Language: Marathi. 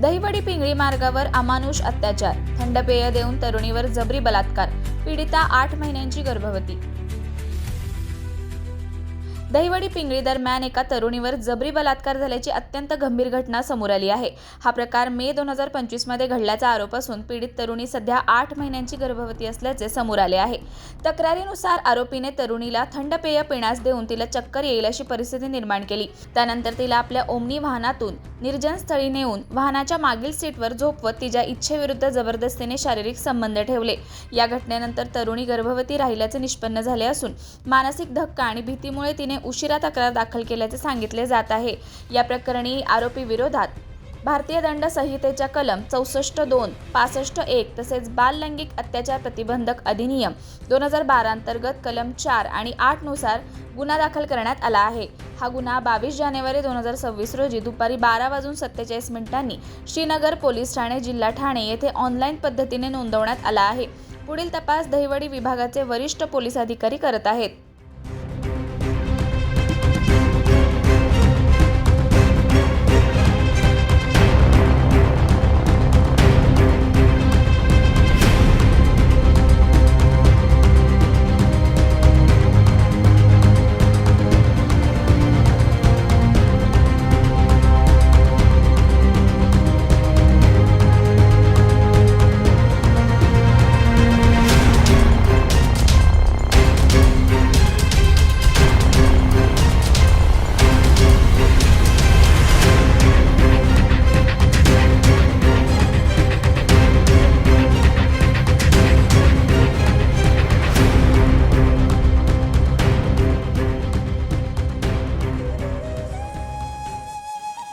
दहिवडी पिंगळी मार्गावर अमानुष अत्याचार थंड पेय देऊन तरुणीवर जबरी बलात्कार पीडिता आठ महिन्यांची गर्भवती. दहिवडी पिंगळी दरम्यान एका तरुणीवर जबरी बलात्कार झाल्याची अत्यंत गंभीर घटना समोर आली आहे. हा प्रकार मे दोन हजार पंचवीसमध्ये घडल्याचा आरोप असून पीडित तरुणी सध्या आठ महिन्यांची गर्भवती असल्याचे समोर आले आहे. तक्रारीनुसार आरोपीने तरुणीला थंड पेय पिण्यास देऊन तिला चक्कर येईल अशी परिस्थिती निर्माण केली. त्यानंतर तिला आपल्या ओमनी वाहनातून निर्जन स्थळी नेऊन वाहनाच्या मागील सीटवर झोपवत तिच्या इच्छेविरुद्ध जबरदस्तीने शारीरिक संबंध ठेवले. या घटनेनंतर तरुणी गर्भवती राहिल्याचे निष्पन्न झाले असून मानसिक धक्का आणि भीतीमुळे तिने उशिरा तक्रार दाखल केल्याचे सांगितले जात आहे. या प्रकरणी आरोपी विरोधात भारतीय दंड संहितेच्या कलम चौसष्ट दोन पासष्ट एक तसेच बाल लैंगिक अत्याचार प्रतिबंधक अधिनियम दोन हजार बारा अंतर्गत कलम चार आणि आठनुसार गुन्हा दाखल करण्यात आला आहे. हा गुन्हा बावीस जानेवारी दोन हजार सव्वीस रोजी दुपारी बारा वाजून सत्तेचाळीस मिनिटांनी श्रीनगर पोलीस ठाणे जिल्हा ठाणे येथे ऑनलाईन पद्धतीने नोंदवण्यात आला आहे. पुढील तपास दहिवडी विभागाचे वरिष्ठ पोलीस अधिकारी करत आहेत.